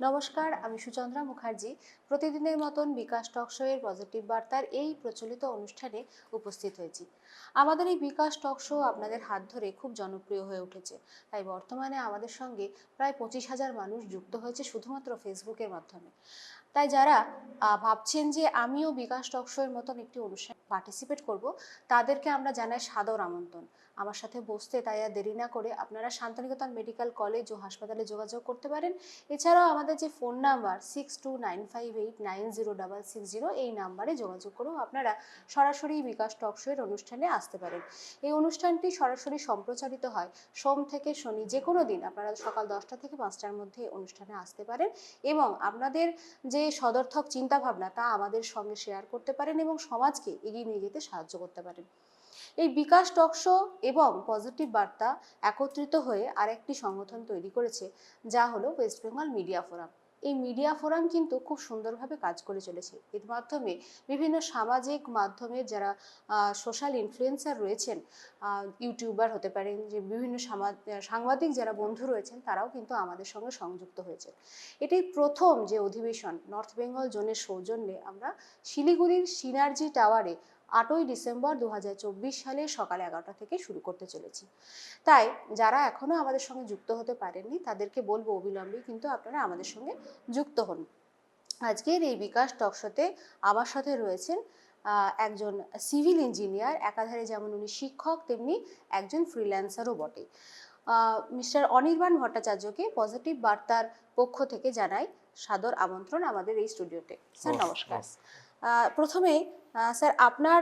নমস্কার, আমি সুচন্দ্রা মুখার্জি। প্রতিদিনের মতন বিকাশ টকশো এর পজিটিভ বার্তার এই প্রচলিত অনুষ্ঠানে উপস্থিত হয়েছি। আমাদের এই বিকাশ টকশো আপনাদের হাত ধরে খুব জনপ্রিয় হয়ে উঠেছে। তাই বর্তমানে আমাদের সঙ্গে প্রায় পঁচিশ হাজার মানুষ যুক্ত হয়েছে শুধুমাত্র ফেসবুকের মাধ্যমে। তাই যারা ভাবছেন যে আমিও বিকাশ টকশো এর মতন একটি অনুষ্ঠানে পার্টিসিপেট করব, তাদেরকে আমরা জানাই সাদর আমন্ত্রণ। আমার সাথে বসতে তাই আর দেরি না করে আপনারা শান্তিনিকেতন মেডিকেল কলেজ ও হাসপাতালে যোগাযোগ করতে পারেন। এছাড়াও আমাদের যে phone number six two nine five eight nine zero double six zero এই নাম্বারে যোগাযোগ করেও আপনারা সরাসরি বিকাশ টকশো এর অনুষ্ঠানে আসতে পারেন। এই অনুষ্ঠানটি সরাসরি সম্প্রচারিত হয় সোম থেকে শনি যে কোনো দিন। আপনারা সকাল দশটা থেকে পাঁচটার মধ্যে অনুষ্ঠানে আসতে পারেন এবং আপনাদের যে সদর্থক চিন্তাভাবনা তা আমাদের সঙ্গে শেয়ার করতে পারেন এবং সমাজকে এগিয়ে নিয়ে যেতে সাহায্য করতে পারেন। এই বিকাশ টকশো এবং পজিটিভ বার্তা একত্রিত হয়ে আরেকটি সংগঠন তৈরি করেছে, যা হলো ওয়েস্ট বেঙ্গল মিডিয়া ফোরাম। এই মিডিয়া ফোরাম কিন্তু খুব সুন্দরভাবে কাজ করে চলেছে। এর মাধ্যমে বিভিন্ন সামাজিক মাধ্যমে যারা সোশ্যাল ইনফ্লুয়েন্সার রয়েছেন ইউটিউবার হতে পারেন, যে বিভিন্ন সাংবাদিক যারা বন্ধু রয়েছেন, তারাও কিন্তু আমাদের সঙ্গে সংযুক্ত হয়েছে এটি প্রথম যে অধিবেশন নর্থ বেঙ্গল জোনের সৌজন্যে আমরা শিলিগুড়ির সিনার্জি টাওয়ারে আটই ডিসেম্বর দু হাজার চব্বিশ সালে সকাল এগারোটা থেকে শুরু করতে চলেছি। তাই যারা এখনও আমাদের সঙ্গে যুক্ত হতে পারেননি তাদেরকে বলব অবিলম্বে কিন্তু আপনারা আমাদের সঙ্গে যুক্ত হন। আজকের এই বিকাশ টকশোতে আমার সাথে রয়েছেন আহ, একজন সিভিল ইঞ্জিনিয়ার একাধারে যেমন উনি শিক্ষক তেমনি একজন ফ্রিল্যান্সারও বটে। মিস্টার অনির্বাণ ভট্টাচার্যকে পজিটিভ বার্তার পক্ষ থেকে জানাই সাদর আমন্ত্রণ আমাদের এই স্টুডিওতে। স্যার নমস্কার। প্রথমে স্যার আপনার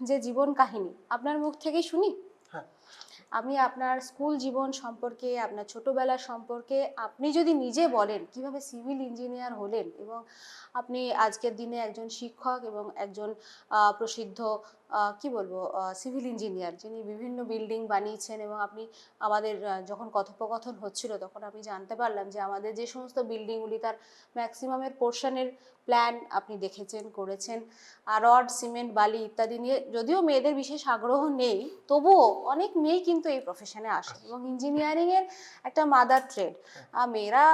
যে জীবন কাহিনী আপনার মুখ থেকেই শুনি হ্যাঁ। আমি আপনার স্কুল জীবন সম্পর্কে আপনার ছোটবেলা সম্পর্কে আপনি যদি নিজে বলেন কীভাবে সিভিল ইঞ্জিনিয়ার হলেন এবং আপনি আজকের দিনে একজন শিক্ষক এবং একজন প্রসিদ্ধ কি বলব সিভিল ইঞ্জিনিয়ার যিনি বিভিন্ন বিল্ডিং বানিয়েছেন এবং আপনি আমাদের যখন কথোপকথন হচ্ছিল তখন আমি জানতে পারলাম যে আমাদের যে সমস্ত বিল্ডিংগুলি তার ম্যাক্সিমামের পোর্শনের প্ল্যান আপনি দেখেছেন করেছেন। আর রড সিমেন্ট বালি ইত্যাদি নিয়ে যদিও মেয়েদের বিশেষ আগ্রহ নেই তবুও অনেক মেয়ে কিন্তু এই প্রফেশনে আসে এবং ইঞ্জিনিয়ারিংয়ের একটা মাদার ট্রেড মেয়েরা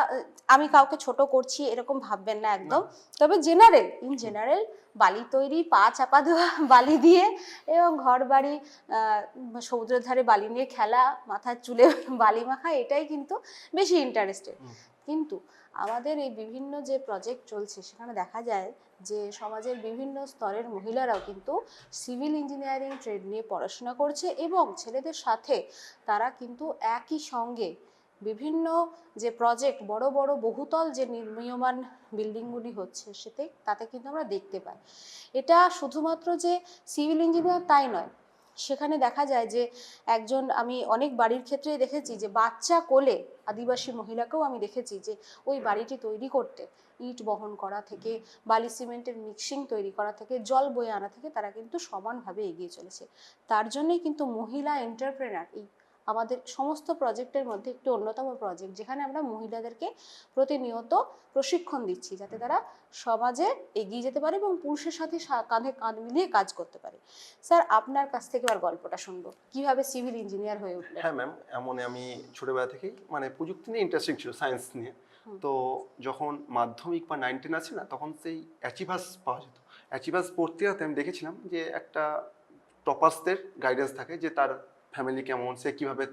আমি কাউকে ছোট করছি এরকম ভাববেন না একদম। তবে জেনারেল ইন জেনারেল বালি তৈরি পা চাপা দেওয়া বালি দিয়ে এবং ঘর বাড়ি সমুদ্রের ধারে বালি নিয়ে খেলা মাথার চুলে বালি মাখা এটাই কিন্তু বেশি ইন্টারেস্টেড কিন্তু আমাদের এই বিভিন্ন যে প্রজেক্ট চলছে সেখানে দেখা যায় যে সমাজের বিভিন্ন স্তরের মহিলারাও কিন্তু সিভিল ইঞ্জিনিয়ারিং ট্রেড নিয়ে পড়াশোনা করছে এবং ছেলেদের সাথে তারা কিন্তু একই সঙ্গে বিভিন্ন যে প্রজেক্ট বড় বড় বহুতল যে নির্মীয়মান বিল্ডিংগুলি হচ্ছে সেতে, তাতে কিন্তু আমরা দেখতে পাই। এটা শুধুমাত্র যে সিভিল ইঞ্জিনিয়ার তাই নয়। সেখানে দেখা যায় যে একজন, আমি অনেক বাড়ির ক্ষেত্রে দেখেছি যে বাচ্চা কোলে আদিবাসী মহিলাকেও আমি দেখেছি যে ওই বাড়িটি তৈরি করতে, ইট বহন করা থেকে, বালি সিমেন্টের মিক্সিং তৈরি করা থেকে, জল বয়ে আনা থেকে তারা কিন্তু সমানভাবে এগিয়ে চলেছে। তার জন্যই কিন্তু মহিলা এন্টারপ্রেনার এই আমাদের সমস্ত প্রজেক্টের মধ্যে একটি অন্যতম প্রজেক্ট যেখানে আমরা মহিলাদেরকে প্রতিনিয়ত প্রশিক্ষণ দিচ্ছি যাতে তারা সমাজে এগিয়ে যেতে পারে এবং পুরুষের সাথে কাঁধে কাঁধ মিলিয়ে কাজ করতে পারে। স্যার আপনার কাছ থেকে আর গল্পটা শুনব। কীভাবে সিভিল ইঞ্জিনিয়ার হয়ে উঠলেন? হ্যাঁ ম্যাম এমন আমি ছোটবেলা থেকেই মানে প্রযুক্তি নিয়ে ইন্টারেস্টিং ছিল সায়েন্স নিয়ে। তো যখন মাধ্যমিক বা নাইন টেন আছে না তখন সেই অ্যাচিভাস পাওয়া যেত। অ্যাচিভাস পড়তে আমি দেখেছিলাম যে একটা টপার্সদের গাইডেন্স থাকে যে তার ফ্যামিলি কেমন সে কীভাবে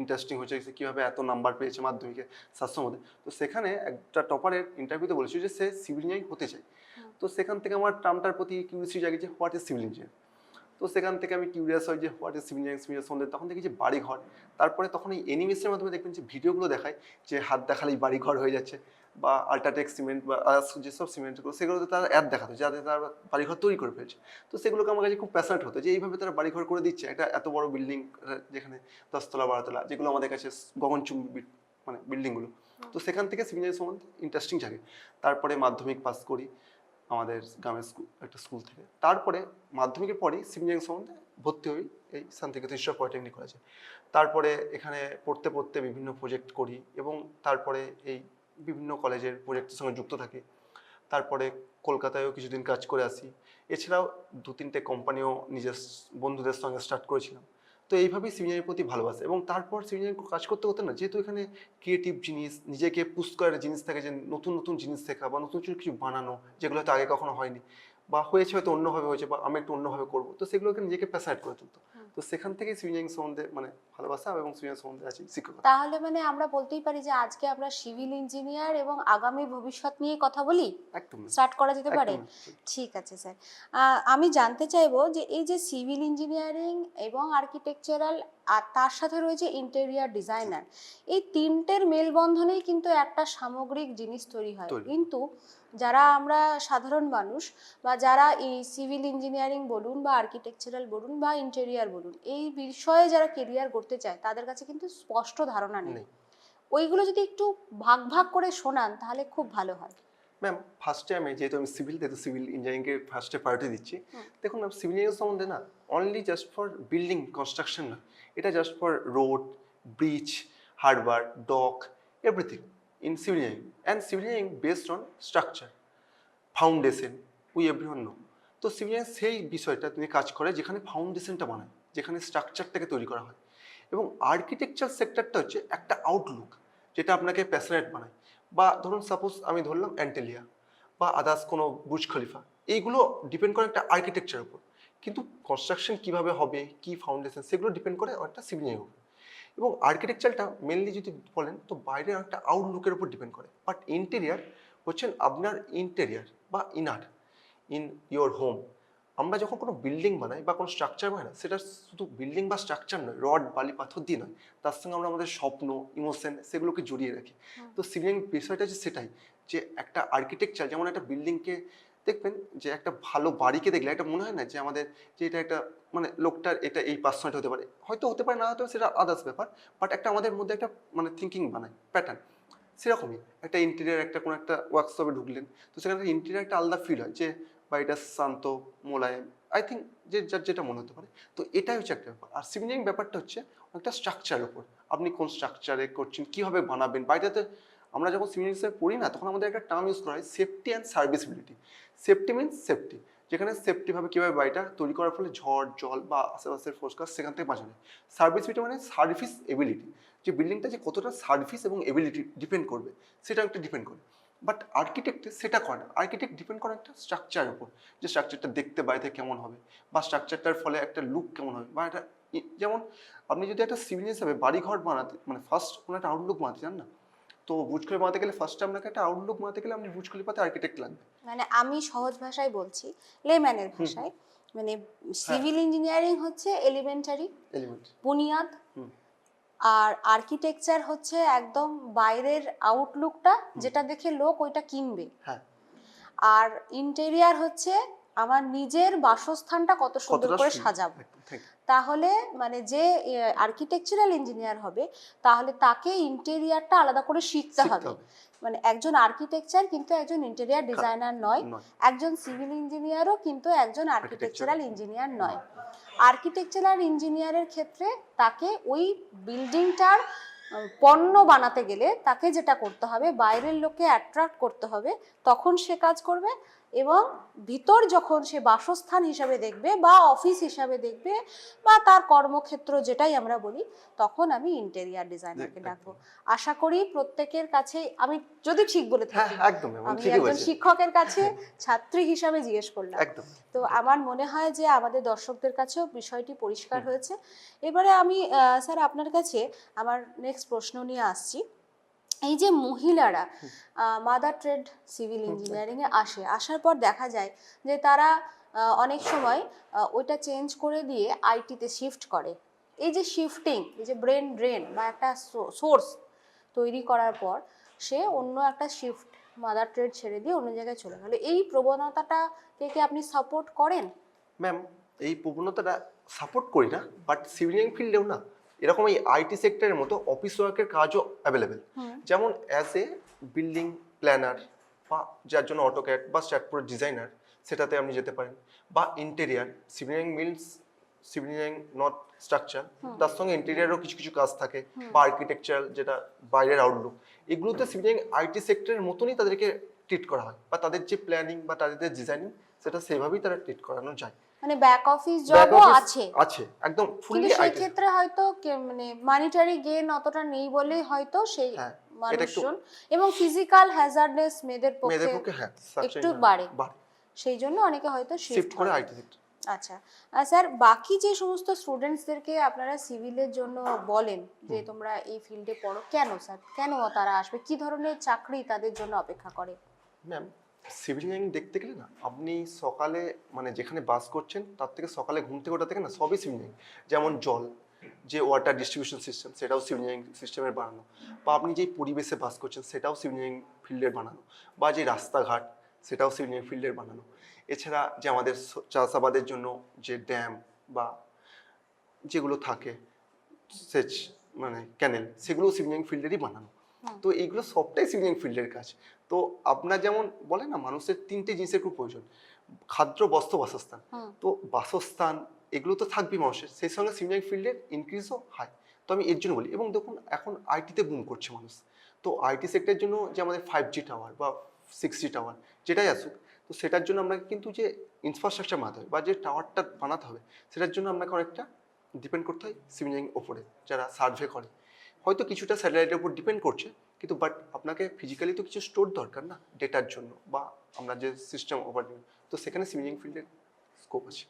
ইন্টারেস্টিং হয়েছে সে কীভাবে এত নাম্বার পেয়েছে মাধ্যমিকে সাতশোর মধ্যে। তো সেখানে একটা টপারের ইন্টারভিউতে বলেছিল যে সে সিভিল ইঞ্জিনিয়ারিং হতে চায়। তো সেখান থেকে আমার টার্মটার প্রতি কিউরিয়াসিটি জাগে যে হোয়াট ইজ সিভিল ইঞ্জিনিয়ার তো সেখান থেকে আমি কিউরিয়াস হই যে হোয়াট ইজ সিভিল ইঞ্জিনিয়ারিং সম্বন্ধে। তখন দেখি যে বাড়ি ঘর তারপরে তখন এই অ্যানিমেশনের মাধ্যমে দেখবেন যে ভিডিওগুলো দেখায় যে হাত দেখালেই বাড়ি ঘর হয়ে যাচ্ছে। বা আল্ট্রাটেক সিমেন্ট বা যেসব সিমেন্টগুলো সেগুলোতে তারা অ্যাড দেখাতো, যাতে তারা বাড়িঘর তৈরি করে ফেলছে। তো সেগুলোকে আমার কাছে খুব প্যাশনেট হতো যে এইভাবে তারা বাড়িঘর করে দিচ্ছে, একটা এত বড় বিল্ডিং যেখানে দশতলা, বারোতলা, যেগুলো আমাদের কাছে গগনচুম্বী মানে বিল্ডিংগুলো তো সেখান থেকে সিভিল সম্বন্ধে ইন্টারেস্টিং জাগে। তারপরে মাধ্যমিক পাস করি আমাদের গ্রামের স্কুল একটা স্কুল থেকে। তারপরে মাধ্যমিকের পরেই সিভিল সম্বন্ধে ভর্তি হই এই শান্তিনিকেতন ঈশ্বর পলিটেকনিক কলেজে তারপরে এখানে পড়তে পড়তে বিভিন্ন প্রজেক্ট করি এবং তারপরে এই বিভিন্ন কলেজের প্রজেক্টের সঙ্গে যুক্ত থাকি। তারপরে কলকাতায়ও কিছুদিন কাজ করে আসি। এছাড়াও দু তিনটে কোম্পানিও নিজের বন্ধুদের সঙ্গে স্টার্ট করেছিলাম। তো এইভাবেই সিভিনিয়ারের প্রতি ভালোবাসে এবং তারপর সিভিনিয়ার কাজ করতে করতে না, যেহেতু এখানে ক্রিয়েটিভ জিনিস, নিজেকে পুশ করার জিনিস থাকে যে নতুন নতুন জিনিস শেখা বা নতুন নতুন কিছু বানানো, যেগুলো হয়তো আগে কখনো হয়নি বা হয়েছে হয়তো অন্যভাবে হয়েছে বা আমি একটু অন্যভাবে করব। তো সেগুলোকে নিজেকে প্যাসাইড করে তুলতো তো সেখান থেকেই ইঞ্জিনিয়ারিং সম্বন্ধে মানে ভালোবাসা এবং ইঞ্জিনিয়ারিং সম্বন্ধে আছে শিক্ষকতা। তাহলে মানে আমরা বলতেই পারি যে আজকে আমরা সিভিল ইঞ্জিনিয়ার এবং আগামী ভবিষ্যৎ নিয়ে কথা বলি? একদম। স্টার্ট করা যেতে পারে? ঠিক আছে স্যার। আমি জানতে চাইব যে এই যে সিভিল ইঞ্জিনিয়ারিং এবং আর্কিটেকচারাল আর তার সাথে রয়েছে ইন্টেরিয়ার ডিজাইনার। এই তিনটের মেলবন্ধনেই কিন্তু একটা সামগ্রিক জিনিস তৈরি হয়। কিন্তু যারা আমরা সাধারণ মানুষ বা যারা এই সিভিল ইঞ্জিনিয়ারিং বলুন বা আর্কিটেকচারাল বলুন বা ইন্টেরিয়ার বলুন এই বিষয়ে যারা কেরিয়ার করতে চায় তাদের কাছে কিন্তু স্পষ্ট ধারণা নেই। ওইগুলো যদি একটু ভাগ ভাগ করে শোনান তাহলে খুব ভালো হয়। ম্যাম ফার্স্টে আমি যেহেতু আমি সিভিল যেহেতু সিভিল ইঞ্জিনিয়ারিংকে ফার্স্টে প্রায়োরিটি দিচ্ছি দেখুন ম্যাম সিভিল ইঞ্জিনিয়ারিং সম্বন্ধে না only just for building construction না এটা just for road bridge harbour dock everything in civil engineering and civil engineering based on structure foundation we everyone know তো civil সেই বিষয়টা তিনি কাজ করে যেখানে ফাউন্ডেশনটা বানায়, যেখানে স্ট্রাকচারটাকে তৈরি করা হয়। এবং আর্কিটেকচার সেক্টরটা হচ্ছে একটা আউটলুক যেটা আপনাকে প্যাশনেট বানায়। বা ধরুন সাপোজ আমি ধরলাম অ্যান্টেলিয়া বা আদার্স কোনো বুজ খলিফা এইগুলো ডিপেন্ড করে একটা আর্কিটেকচারের উপর। কিন্তু কনস্ট্রাকশন কীভাবে হবে, কি ফাউন্ডেশন সেগুলো ডিপেন্ড করে একটা সিভিল উপর। এবং আর্কিটেকচারটা মেনলি যদি বলেন তো বাইরে একটা আউটলুকের উপর ডিপেন্ড করে। বাট ইন্টেরিয়ার হচ্ছেন আপনার ইন্টেরিয়ার বা ইনার ইন ইয়োর হোম আমরা যখন কোনো বিল্ডিং বানাই বা কোনো স্ট্রাকচার বানাই না সেটা শুধু বিল্ডিং বা স্ট্রাকচার নয় রড বালি পাথর দিয়ে নয় তার সঙ্গে আমরা আমাদের স্বপ্ন ইমোশন সেগুলোকে জড়িয়ে রাখি। তো সিভিল বিষয়টা হচ্ছে সেটাই যে একটা আর্কিটেকচার যেমন একটা বিল্ডিংকে দেখবেন যে একটা ভালো বাড়িকে দেখলে একটা মনে হয় না যে আমাদের যে এটা একটা মানে লোকটার এটা এই পার্সোনালিটি হতে পারে। হয়তো হতে পারে, না হতে পারে সেটা আদার্স ব্যাপার বাট একটা আমাদের মধ্যে একটা মানে থিঙ্কিং বানায় প্যাটার্ন সেরকমই একটা ইন্টেরিয়ার একটা কোনো একটা ওয়ার্কশপে ঢুকলেন, তো সেখানে ইন্টেরিয়ার একটা আলাদা ফিল হয় যে বাড়িটা শান্ত, মোলায়েম আই থিঙ্ক যে যার যেটা মনে হতে পারে। তো এটাই হচ্ছে একটা ব্যাপার। আর সিভিল ব্যাপারটা হচ্ছে একটা স্ট্রাকচারের উপর। আপনি কোন স্ট্রাকচারে করছেন, কীভাবে বানাবেন বাড়িটাতে আমরা যখন সিভিল ইঞ্জিনিয়ারিং পড়ি না, তখন আমাদের একটা টার্ম ইউজ করা হয় safety and serviceability safety means safety যেখানে সেফটিভাবে কীভাবে বাড়িটা তৈরি করার ফলে ঝড়, জল বা আশেপাশের ফোসকাস সেখান থেকে বাঁচানো সার্ভিসিবিলিটি মানে সার্ভিস এবিলিটি যে বিল্ডিংটা যে কতটা সার্ভিস এবং এবিলিটি ডিপেন্ড করবে, সেটা একটা ডিপেন্ড করে। বাট আর্কিটেক্ট সেটা করে না। আর্কিটেক্ট ডিপেন্ড করে একটা স্ট্রাকচারের উপর। যে স্ট্রাকচারটা দেখতে বাড়িতে কেমন হবে বা স্ট্রাকচারটার ফলে একটা লুক কেমন হবে বা একটা যেমন আপনি যদি একটা সিভিল হিসাবে বাড়িঘর বানাতে মানে ফার্স্ট কোনো একটা আউটলুক বানাতে চান না তো বুজখলি বানাতে গেলে ফার্স্টে আপনাকে একটা আউটলুক বানাতে গেলে আপনি বুজখলি পাতে আর্কিটেক্ট লাগবে। মানে আমি সহজ ভাষায় বলছি লেম্যানের ভাষায়। মানে সিভিল ইঞ্জিনিয়ারিং হচ্ছে এলিমেন্টারি এলিমেন্ট বুনিয়াদ। আর আর্কিটেকচার হচ্ছে একদম বাইরের আউটলুকটা যেটা দেখে লোক ওইটা কিনবে। হ্যাঁ। আর ইন্টেরিয়ার হচ্ছে আমার নিজের বাসস্থানটা কত সুন্দর করে। সাজাবো. তাহলে মানে যে আর্কিটেকচারাল ইঞ্জিনিয়ার হবে তাহলে তাকে ইন্টেরিয়ারটা আলাদা করে শিখতে হবে। মানে একজন আর্কিটেকচার কিন্তু একজন ইন্টেরিয়ার ডিজাইনার নয় নয়। একজন সিভিল ইঞ্জিনিয়ারও কিন্তু একজন আর্কিটেকচারাল ইঞ্জিনিয়ার নয়। আর্কিটেকচারাল ইঞ্জিনিয়ারের ক্ষেত্রে তাকে ওই বিল্ডিংটার পণ্য বানাতে গেলে তাকে যেটা করতে হবে বাইরের লোককে অ্যাট্রাক্ট করতে হবে তখন সে কাজ করবে। এবং ভিতর যখন সে বাসস্থান হিসাবে দেখবে বা অফিস হিসাবে দেখবে বা তার কর্মক্ষেত্র যেটাই আমরা বলি তখন আমি ইন্টেরিয়ার ডিজাইনারকে ডাকবো। আশা করি প্রত্যেকের কাছে আমি যদি ঠিক বলে হ্যাঁ থাকি আমি একজন শিক্ষকের কাছে ছাত্রী হিসাবে জিজ্ঞেস করলাম। তো আমার মনে হয় যে আমাদের দর্শকদের কাছেও বিষয়টি পরিষ্কার হয়েছে। এবারে আমি স্যার আপনার কাছে আমার নেক্সট প্রশ্ন নিয়ে আসছি। এই যে মহিলারা মাদার ট্রেড সিভিল ইঞ্জিনিয়ারিং এ আসে আসার পর দেখা যায় যে তারা অনেক সময় ওইটা চেঞ্জ করে দিয়ে আইটিতে শিফট করে। এই যে শিফটিং এই যে ব্রেন ড্রেন বা একটা সোর্স তৈরি করার পর সে অন্য একটা শিফট মাদার ট্রেড ছেড়ে দিয়ে অন্য জায়গায় চলে গেল। এই প্রবণতাটাকে কি আপনি সাপোর্ট করেন? ম্যাম এই প্রবণতাটা সাপোর্ট করি না বাট সিভিল ইঞ্জিনিয়ারিং ফিল্ডেও না। এরকম এই আইটি সেক্টরের মতো অফিস ওয়ার্কের কাজও অ্যাভেলেবেল যেমন অ্যাজ এ বিল্ডিং প্ল্যানার বা যার জন্য অটোক্যাট বা স্ট্যাটপুরের ডিজাইনার সেটাতে আপনি যেতে পারেন। বা interior civil means civil not structure তার সঙ্গে ইন্টেরিয়ারও কিছু কিছু কাজ থাকে বা আর্কিটেকচারাল যেটা বাইরের আউটলুক এগুলোতে সিভিল আইটি সেক্টরের মতনই তাদেরকে ট্রিট করা হয় বা তাদের যে প্ল্যানিং বা তাদের যে ডিজাইনিং সেটা সেভাবেই তারা ট্রিট করানো যায়। মানে ব্যাক অফিস জবও আছে। আছে একদম কিন্তু ফুললি সেই ক্ষেত্রে হয়তো মানে মানিটারি গেন অতটা নেই বলে হয়তো সেই হ্যাঁ, মানুষজন এবং ফিজিক্যাল হ্যাজার্ডনেস মেয়েদের পক্ষে হ্যাঁ একটু বাড়ে। বাড়ে। সেই জন্য অনেকে হয়তো শিফট করে আইটি আচ্ছা স্যার বাকি যে সমস্ত স্টুডেন্টসদেরকে আপনারা সিভিলের জন্য বলেন যে তোমরা এই ফিল্ডে পড়ো কেন স্যার? কেন তারা আসবে? কি ধরনের চাকরি তাদের জন্য অপেক্ষা করে? ম্যাম সিভিল ইঞ্জিনিয়ারিং দেখতে গেলে না আপনি সকালে মানে যেখানে বাস করছেন তার থেকে সকালে ঘুম থেকে ওঠা থেকে না সবই সিভিল ইঞ্জিনিয়ারিং। যেমন জল যে ওয়াটার ডিস্ট্রিবিউশন সিস্টেম সেটাও সিভিল ইঞ্জিনিয়ারিং সিস্টেমের বানানো। বা আপনি যেই পরিবেশে বাস করছেন সেটাও সিভিল ইঞ্জিনিয়ারিং ফিল্ডের বানানো। বা যে রাস্তাঘাট সেটাও সিভিল ইঞ্জিনিয়ারিং ফিল্ডের বানানো। এছাড়া যে আমাদের চাষাবাদের জন্য যে ড্যাম বা যেগুলো থাকে সেচ মানে ক্যানেল সেগুলো সিভিল ইঞ্জিনিয়ারিং ফিল্ডেরই বানানো। তো এইগুলো সবটাই সিভিল ইঞ্জিনিয়ারিং ফিল্ডের কাজ। তো আপনার যেমন বলে না মানুষের তিনটে জিনিসের খুব প্রয়োজন। খাদ্য বস্ত্র বাসস্থান। তো বাসস্থান এগুলো তো থাকবেই মানুষের। সেই সঙ্গে ইঞ্জিনিয়ারিং ফিল্ডের ইনক্রিজও হাই তো আমি এর জন্য বলি এবং দেখুন এখন আইটিতে বুম করছে মানুষ। তো আইটি সেক্টরের জন্য যে আমাদের ফাইভ জি টাওয়ার বা সিক্স জি টাওয়ার যেটাই আসুক তো সেটার জন্য আপনাকে কিন্তু যে ইনফ্রাস্ট্রাকচার বানাতে হবে বা যে টাওয়ারটা বানাতে হবে সেটার জন্য আপনাকে অনেকটা ডিপেন্ড করতে হয় সিভিল ওপরে যারা সার্ভে করে। হয়তো কিছুটা স্যাটেলাইটের উপর ডিপেন্ড করছে কিন্তু বাট আপনাকে ফিজিক্যালি তো কিছু স্টোর দরকার না ডেটার জন্য বা আমরা যে সিস্টেম ওভার তো সেখানে সুইমিং ফিল্ডের স্কোপ আছে।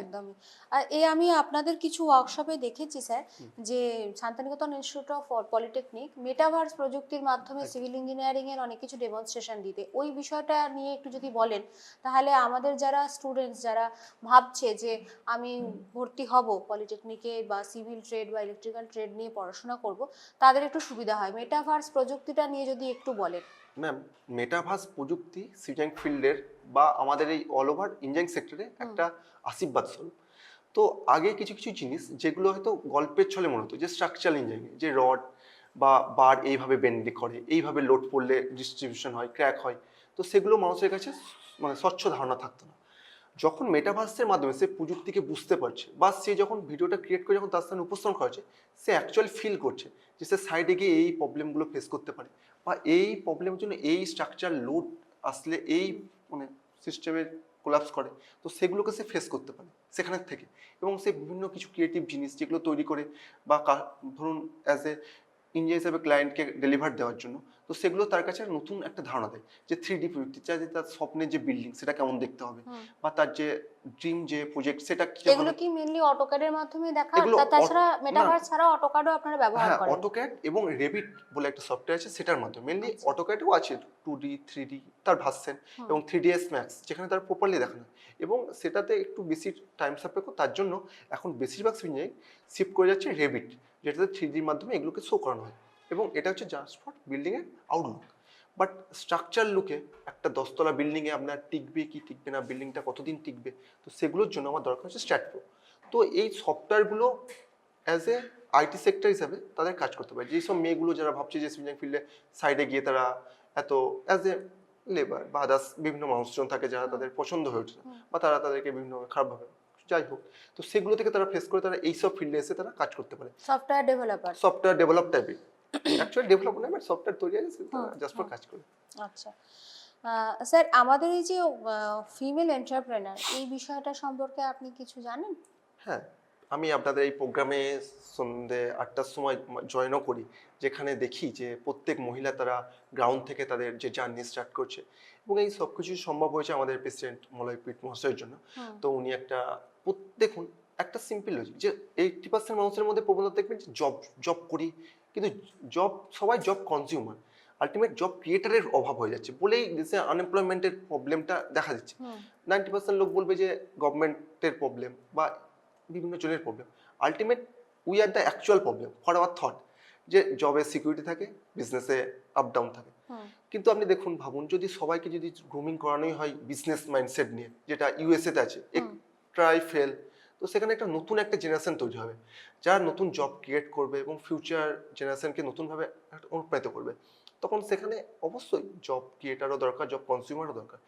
একদমই। আর এ আমি আপনাদের কিছু ওয়ার্কশপে দেখেছি স্যার যে Santiniketan institute of polytechnic metaverse প্রযুক্তির মাধ্যমে সিভিল ইঞ্জিনিয়ারিং এর অনেক কিছু ডেমনস্ট্রেশন দিতে। ওই বিষয়টা নিয়ে একটু যদি বলেন তাহলে আমাদের যারা স্টুডেন্টস যারা ভাবছে যে আমি ভর্তি হব পলিটেকনিকে বা সিভিল ট্রেড বা ইলেকট্রিক্যাল ট্রেড নিয়ে পড়াশোনা করব তাদের একটু সুবিধা হয়। মেটাভার্স প্রযুক্তিটা নিয়ে যদি একটু বলেন। ম্যাম মেটাভার্স প্রযুক্তি সিজাইন ফিল্ডের বা আমাদের এই অল ওভার ইঞ্জিনিয়ারিং সেক্টরে একটা আশীর্বাদ স্বরূপ। তো আগে কিছু কিছু জিনিস যেগুলো হয়তো গল্পের ছলে মনে হতো যে স্ট্রাকচারাল ইঞ্জিনিয়ারিং যে রড বা বার এইভাবে বেন্ডি করে এইভাবে লোড পড়লে ডিস্ট্রিবিউশন হয় ক্র্যাক হয় তো সেগুলো মানুষের কাছে মানে স্বচ্ছ ধারণা থাকতো না। যখন মেটাভার্সের মাধ্যমে সে প্রযুক্তিকে বুঝতে পারছে বা সে যখন ভিডিওটা ক্রিয়েট করে যখন তার স্থানে উপস্থাপন করা হচ্ছে, সে অ্যাকচুয়াল ফিল করছে যে সে সাইডে গিয়ে এই প্রবলেমগুলো ফেস করতে পারে বা এই প্রবলেমের জন্য এই স্ট্রাকচার লোড আসলে এই মানে সিস্টেমের কোলাপস করে। তো সেগুলোকে সে ফেস করতে পারে সেখানে থেকে এবং সে বিভিন্ন কিছু ক্রিয়েটিভ জিনিস যেগুলো তৈরি করে বা ধরুন অ্যাজ এ ইঞ্জিনিয়ার হিসাবে ক্লায়েন্টকে ডেলিভার দেওয়ার জন্য তো সেগুলো তার কাছে নতুন একটা ধারণা দেয় যে থ্রি ডি প্রযুক্তি চাই যে তার স্বপ্নের যে বিল্ডিং সেটা কেমন দেখতে হবে বা তার যে ড্রিম যে প্রজেক্ট সেটা এগুলো কি মেনলি অটোক্যাডের মাধ্যমে দেখা তাছাড়া মেটাভার্স ছাড়া অটোক্যাডও আপনারা ব্যবহার হ্যাঁ করেন অটোক্যাড এবং রেবিট বলে একটা সফটওয়্যার আছে সেটার মাধ্যমে মেনলি আচ্ছা। অটোক্যাডও আছে টু ডি থ্রি ডি তার ভার্সেন হুম। এবং থ্রি ডিএস ম্যাক্স যেখানে তার প্রপারলি দেখানো। এবং সেটাতে একটু বেশি টাইম সাপেক্ষ তার জন্য এখন বেশিরভাগ ইঞ্জিনিয়ারিং শিফট করে যাচ্ছে রেবিট যেটাতে থ্রি ডির মাধ্যমে এগুলোকে শো করানো হয় এবং এটা হচ্ছে জাস্ট ফর বিল্ডিংয়ের আউটলুক বাট স্ট্রাকচার লুকে একটা দশতলা বিল্ডিংয়ে আপনার টিকবে কি টিকবে না বিল্ডিংটা কতদিন টিকবে তো সেগুলোর জন্য আমার দরকার হচ্ছে স্ট্যাটপ্রো তো এই সফটওয়্যারগুলো অ্যাজ এ আইটি সেক্টর হিসাবে তাদের কাজ করতে পারে। যেসব মেয়েগুলো যারা ভাবছে যে সিভিল ফিল্ডে সাইডে গিয়ে তারা এত অ্যাজ এ লেবার বা আদার্স বিভিন্ন মানুষজন থাকে যারা তাদের পছন্দ হয়ে ওঠে বা তারা তাদেরকে বিভিন্ন খারাপভাবে যাই হোক তো সেগুলো থেকে তারা ফেস করে তারা এইসব ফিল্ডে এসে তারা কাজ করতে পারে। সফটওয়্যার ডেভেলপার সফটওয়্যার ডেভেলপ টাইপের অ্যাকচুয়ালি ডেভেলপ নয় বাট সফটওয়্যার তৈরি আছে জাস্ট ফর কাজ করে। আচ্ছা। স্যার আমাদের এই যে ফিমেল এন্টারপ্রেনার এই বিষয়টা সম্পর্কে আপনি কিছু জানেন? হ্যাঁ আমি আপনাদের এই প্রোগ্রামে সন্ধে আটটার সময় জয়েনও করি যেখানে দেখি যে প্রত্যেক মহিলা তারা গ্রাউন্ড থেকে তাদের যে জার্নি স্টার্ট করছে। এবং এই সব কিছু সম্ভব হয়েছে আমাদের প্রেসিডেন্ট মলয় পিট মহাশয়ের জন্য। তো উনি একটা প্রত- দেখুন একটা সিম্পল লজিক যে এইটটি পার্সেন্ট মানুষের মধ্যে প্রবণতা দেখবেন যে জব জব করি কিন্তু জব সবাই জব কনজিউমার আলটিমেট জব ক্রিয়েটারের অভাব হয়ে যাচ্ছে। বলেই দেশে আনএমপ্লয়মেন্টের প্রবলেমটা দেখা যাচ্ছে নাইনটি পার্সেন্ট লোক বলবে যে গভর্নমেন্টের প্রবলেম বা বিভিন্ন জনের problem ultimate we are the actual problem for our thought যে জবে সিকিউরিটি থাকে বিজনেসে আপ ডাউন থাকে। কিন্তু আপনি দেখুন ভাবুন যদি সবাইকে যদি গ্রুমিং করানোই হয় বিজনেস মাইন্ডসেট নিয়ে যেটা ইউএসএতে আছে ট্রাই ফেল তো সেখানে একটা নতুন একটা জেনারেশন তৈরি হবে, যারা নতুন জব ক্রিয়েট করবে এবং ফিউচার জেনারেশনকে নতুনভাবে অনুপ্রাণিত করবে। তখন সেখানে অবশ্যই জব ক্রিয়েটারও দরকার জব কনজিউমারও দরকার।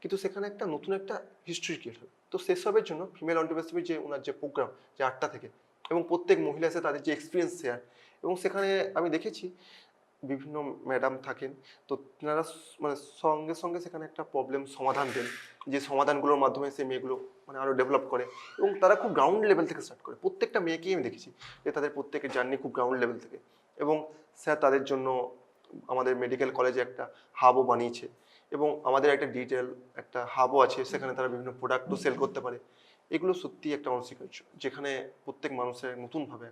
কিন্তু সেখানে একটা নতুন একটা হিস্ট্রি ক্রিয়েট হবে। তো সেসবের জন্য ফিমেল অন্টারপ্রেনারশিপের যে ওনার যে প্রোগ্রাম যে আটটা থেকে এবং প্রত্যেক মহিলা এসে তাদের যে এক্সপিরিয়েন্স শেয়ার এবং সেখানে আমি দেখেছি বিভিন্ন ম্যাডাম থাকেন, তো তেনারা মানে সঙ্গে সঙ্গে সেখানে একটা প্রবলেম সমাধান দেন, যে সমাধানগুলোর মাধ্যমে সেই মেয়েগুলো মানে আরও ডেভেলপ করে এবং তারা খুব গ্রাউন্ড লেভেল থেকে স্টার্ট করে। প্রত্যেকটা মেয়েকেই আমি দেখেছি যে তাদের প্রত্যেকের জার্নি খুব গ্রাউন্ড লেভেল থেকে এবং স্যার তাদের জন্য আমাদের মেডিকেল কলেজে একটা হাবও বানিয়েছে এবং আমাদের একটা ডিটেল একটা হাবও আছে, সেখানে তারা বিভিন্ন প্রোডাক্টও সেল করতে পারে। এগুলো সত্যি একটা অনস্বীকার্য, যেখানে প্রত্যেক মানুষের নতুনভাবে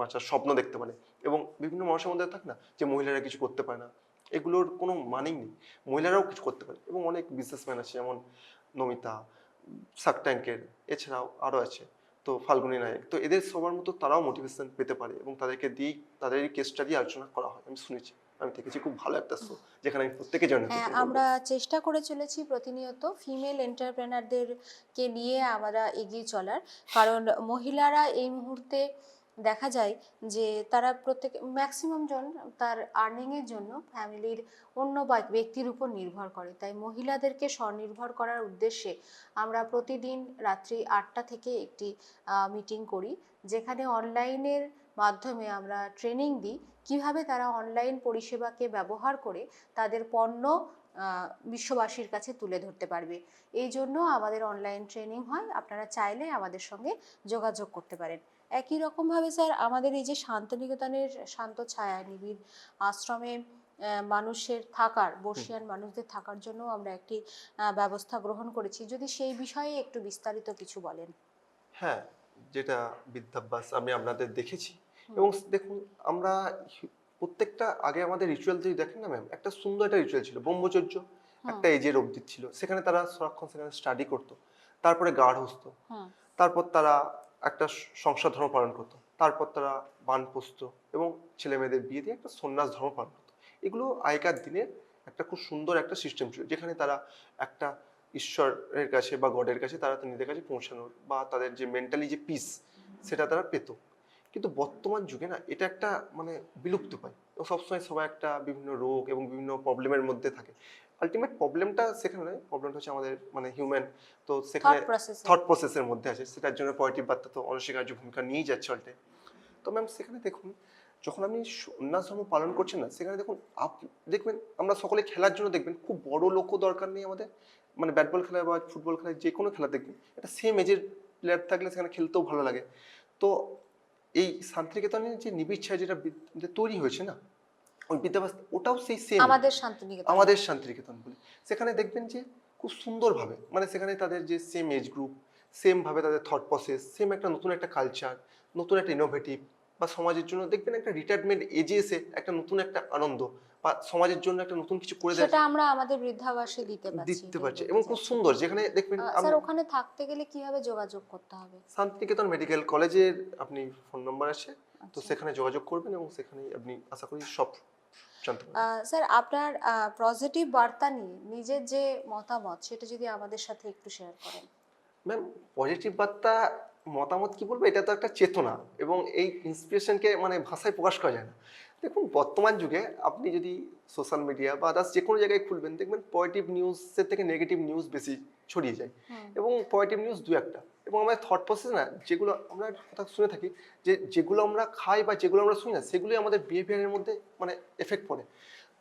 বাঁচার স্বপ্ন দেখতে পারে। এবং বিভিন্ন মানুষের মধ্যে থাকে না যে মহিলারা কিছু করতে পারে না। এগুলোর কোনো মানেই নেই। মহিলারাও কিছু করতে পারে। এবং অনেক বিজনেসম্যান আছে যেমন নমিতা সাক ট্যাঙ্কের এছাড়াও আরও আছে তো ফাল্গুনী নায়ক। তো এদের সবার মতো তারাও মোটিভেশন পেতে পারে এবং তাদেরকে দিয়েই তাদের এই কেসটা দিয়ে আলোচনা করা হয়। আমি শুনেছি আমি দেখেছি খুব ভালো একটা শো যেখানে আমি প্রত্যেকে জয়েন হ্যাঁ আমরা চেষ্টা করে চলেছি প্রতিনিয়ত ফিমেল এন্টারপ্রেনারদেরকে নিয়ে আমরা এগিয়ে চলার। কারণ মহিলারা এই মুহূর্তে দেখা যায় যে তারা প্রত্যেক ম্যাক্সিমাম জন তার আর্নিংয়ের জন্য ফ্যামিলির অন্য ব্যক্তির উপর নির্ভর করে। তাই মহিলাদেরকে স্বনির্ভর করার উদ্দেশ্যে আমরা প্রতিদিন রাত্রি আটটা থেকে একটি মিটিং করি, যেখানে অনলাইনের মাধ্যমে আমরা ট্রেনিং দিই। কীভাবে তারা অনলাইন পরিষেবাকে ব্যবহার করে তাদের পণ্য বিশ্ববাসীর কাছে তুলে ধরতে পারবে। এই জন্য আমাদের অনলাইন ট্রেনিং হয়। আপনারা চাইলে আমাদের সঙ্গে যোগাযোগ করতে পারেন। একই রকমভাবে স্যার আমাদের এই যে শান্তিনিকেতনের শান্ত ছায়া নিবিড় আশ্রমে মানুষের থাকার বর্ষিয়ান মানুষদের থাকার জন্য আমরা একটি ব্যবস্থা গ্রহণ করেছি। যদি সেই বিষয়ে একটু বিস্তারিত কিছু বলেন। হ্যাঁ যেটা বিদ্যাভ্যাস আমি আপনাদের দেখেছি। এবং দেখুন আমরা প্রত্যেকটা আগে আমাদের রিচুয়াল যদি দেখেন না ম্যাম একটা সুন্দর একটা রিচুয়াল ছিল ব্রহ্মচর্য একটা এজের অবধি ছিল সেখানে তারা সারাক্ষণ সেখানে স্টাডি করতো। তারপরে গাঢ় হস্ত। তারপর তারা একটা সংসার ধর্ম পালন করতো। তারপর তারা বানপ্রস্ত এবং ছেলে মেয়েদের বিয়ে দিয়ে একটা সন্ন্যাস ধর্ম পালন করতো। এগুলো আগেকার দিনের একটা খুব সুন্দর একটা সিস্টেম ছিল যেখানে তারা একটা ঈশ্বরের কাছে বা গডের কাছে তারা নিজেদের কাছে পৌঁছানোর বা তাদের যে মেন্টালি যে পিস সেটা তারা পেত। কিন্তু বর্তমান যুগে না এটা একটা মানে বিলুপ্ত পায় এবং সবসময় সবাই একটা বিভিন্ন রোগ এবং বিভিন্ন প্রবলেমের মধ্যে থাকে। আলটিমেট প্রবলেমটা সেখানে নয় প্রবলেমটা হচ্ছে আমাদের মানে হিউম্যান তো সেখানে থট প্রসেসের মধ্যে আছে। সেটার জন্য পজিটিভ বার্তা তো অনস্বীকার্য ভূমিকা নিয়েই যাচ্ছে অল্টে তো ম্যাম সেখানে দেখুন যখন আপনি সন্ন্যাস ধর্ম পালন করছেন না সেখানে দেখুন আপ দেখবেন আমরা সকলে খেলার জন্য দেখবেন খুব বড় লক্ষ্য দরকার নেই আমাদের। মানে ব্যাট বল খেলা বা ফুটবল খেলা যে কোনো খেলা দেখবেন একটা সেম এজের প্লেয়ার থাকলে সেখানে খেলতেও ভালো লাগে। তো এই শান্তিনিকেতনের যে নিবিড় ছায়া যেটা তৈরি হয়েছে না ওই বিদ্যাবাস ওটাও সেই সেম আমাদের শান্তিনিকেতন। আমাদের শান্তিনিকেতন বলে। সেখানে দেখবেন যে খুব সুন্দরভাবে মানে সেখানে তাদের যে সেম এজ গ্রুপ সেমভাবে তাদের থট প্রসেস সেম একটা নতুন একটা কালচার নতুন একটা ইনোভেটিভ বা সমাজের জন্য দেখবেন একটা রিটায়ারমেন্ট এজে এসে একটা নতুন একটা আনন্দ সমাজের জন্য একটা নতুন কিছু করে দেয়। সেটা আমরা আমাদের বৃদ্ধাবাসে দিতে পারছি দিতে পারছে। এবং খুব সুন্দর যেখানে দেখবেন স্যার ওখানে থাকতে গেলে কীভাবে যোগাযোগ করতে হবে? শান্তিনিকেতন মেডিকেল কলেজের আপনি ফোন নাম্বার আছে তো আচ্ছা। সেখানে যোগাযোগ করবেন এবং সেখানে আপনি আশা করি সব স্যার আপনার পজিটিভ বার্তা নিয়ে নিজের যে মতামত সেটা যদি আমাদের সাথে একটু শেয়ার করেন। ম্যাম পজিটিভ বার্তা মতামত কি বলব? এটা তো একটা চেতনা এবং এই ইন্সপিরেশনকে মানে ভাষায় প্রকাশ করা যায় না। দেখুন বর্তমান যুগে আপনি যদি সোশ্যাল মিডিয়া বা আদার্স যে কোনো জায়গায় খুলবেন দেখবেন পজিটিভ নিউজের থেকে নেগেটিভ নিউজ বেশি ছড়িয়ে যায়। এবং পজিটিভ নিউজ দু একটা। এবং আমাদের থট প্রসেস না যেগুলো আমরা কথা শুনে থাকি যে যেগুলো আমরা খাই বা যেগুলো আমরা শুনি না সেগুলোই আমাদের বিহেভিয়ারের মধ্যে মানে এফেক্ট পড়ে।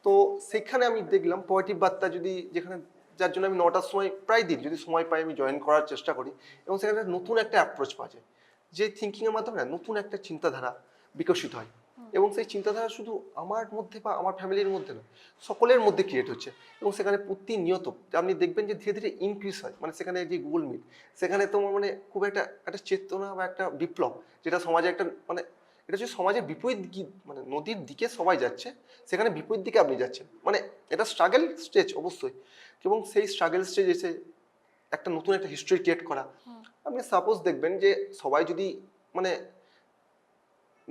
তো সেখানে আমি দেখলাম পজিটিভ বার্তা যদি যেখানে যার জন্য আমি নটার সময় প্রায় দিন যদি সময় পাই আমি জয়েন করার চেষ্টা করি এবং সেখানে নতুন একটা অ্যাপ্রোচ পাওয়া যায়। যে থিঙ্কিংয়ের মাধ্যমে না নতুন একটা চিন্তাধারা বিকশিত হয়। এবং সেই চিন্তাধারা শুধু আমার মধ্যে বা আমার ফ্যামিলির মধ্যে নয় সকলের মধ্যে ক্রিয়েট হচ্ছে। এবং সেখানে প্রতিনিয়ত আপনি দেখবেন যে ধীরে ধীরে ইনক্রিজ হয়। মানে সেখানে যে গুগল মিট সেখানে তোমার মানে খুব একটা একটা চেতনা বা একটা বিপ্লব যেটা সমাজে একটা মানে এটা হচ্ছে সমাজের বিপরীত মানে নদীর দিকে সবাই যাচ্ছে সেখানে বিপরীত দিকে আপনি যাচ্ছেন। মানে এটা স্ট্রাগল স্টেজ অবশ্যই। এবং সেই স্ট্রাগল স্টেজ এসে একটা নতুন একটা হিস্ট্রি ক্রিয়েট করা। আপনি সাপোজ দেখবেন যে সবাই যদি মানে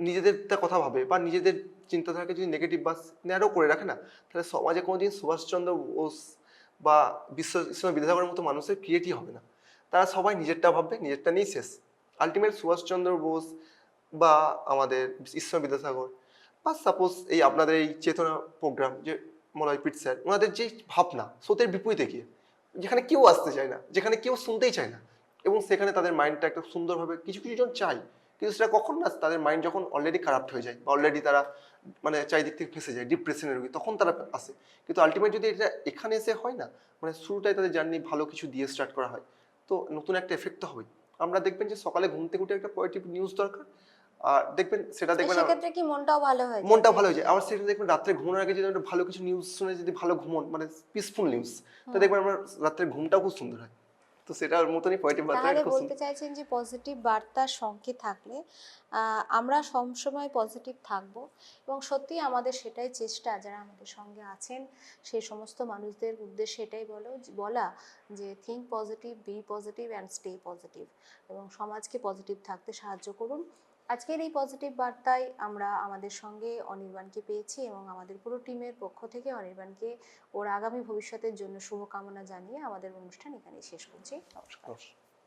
নিজেদেরটা কথা ভাবে বা নিজেদের চিন্তাধারাকে যদি নেগেটিভ বা ন্যারো করে রাখে না, তাহলে সমাজে কোনো দিন সুভাষচন্দ্র বোস বা বিশ্ব ঈশ্বর বিদ্যাসাগরের মতো মানুষের ক্রিয়েটই হবে না। তারা সবাই নিজেরটা ভাববে, নিজেরটা নিয়েই শেষ। আলটিমেট সুভাষচন্দ্র বোস বা আমাদের ঈশ্বর বিদ্যাসাগর বা সাপোজ এই আপনাদের এই চেতনা প্রোগ্রাম যে মলয় পিট স্যার ওনাদের যে ভাবনা, স্রোতের বিপরীতে গিয়ে, যেখানে কেউ আসতে চায় না, যেখানে কেউ শুনতেই চায় না, এবং সেখানে তাদের মাইন্ডটা একটা সুন্দরভাবে কিছু কিছু জন চায়। কিন্তু সেটা কখন না তাদের মাইন্ড যখন অলরেডি কারাপ্ট হয়ে যায় বা অলরেডি তারা মানে চারিদিক থেকে ফেসে যায় ডিপ্রেশনের রোগী তখন তারা আসে। কিন্তু আলটিমেট যদি এটা এখানে এসে হয় না মানে শুরুটাই তাদের জার্নি ভালো কিছু দিয়ে স্টার্ট করা হয়। তো নতুন একটা এফেক্ট তো হবে আমরা দেখবেন যে সকালে ঘুম থেকে উঠে একটা পজিটিভ নিউজ দরকার আর দেখবেন সেটা দেখবেন সেক্ষেত্রে কি মনটাও ভালো হয়ে যায়? মনটা ভালো হয়ে যায়। আবার সেটা দেখবেন রাত্রে ঘুমানোর আগে যদি আমরা ভালো কিছু নিউজ শুনে যদি ভালো ঘুমন মানে পিসফুল নিউজ তো দেখবেন আমার রাত্রে ঘুমটাও খুব সুন্দর হয়। তো সেটার মতনই পজিটিভ বার্তা তাহলে বলতে চাইছেন যে পজিটিভ বার্তার সঙ্গে থাকলে আমরা সবসময় পজিটিভ থাকব এবং সত্যি আমাদের সেটাই চেষ্টা যারা আমাদের সঙ্গে আছেন সেই সমস্ত মানুষদের উদ্দেশ্যে এটাই বলো বলা যে think positive be positive and stay positive এবং সমাজকে পজিটিভ থাকতে সাহায্য করুন। আজকের এই পজিটিভ বার্তায় আমরা আমাদের সঙ্গে অনির্বাণকে পেয়েছি এবং আমাদের পুরো টিমের পক্ষ থেকে অনির্বাণকে ওর আগামী ভবিষ্যতের জন্য শুভকামনা জানিয়ে আমাদের অনুষ্ঠান এখানে শেষ করছি নমস্কার।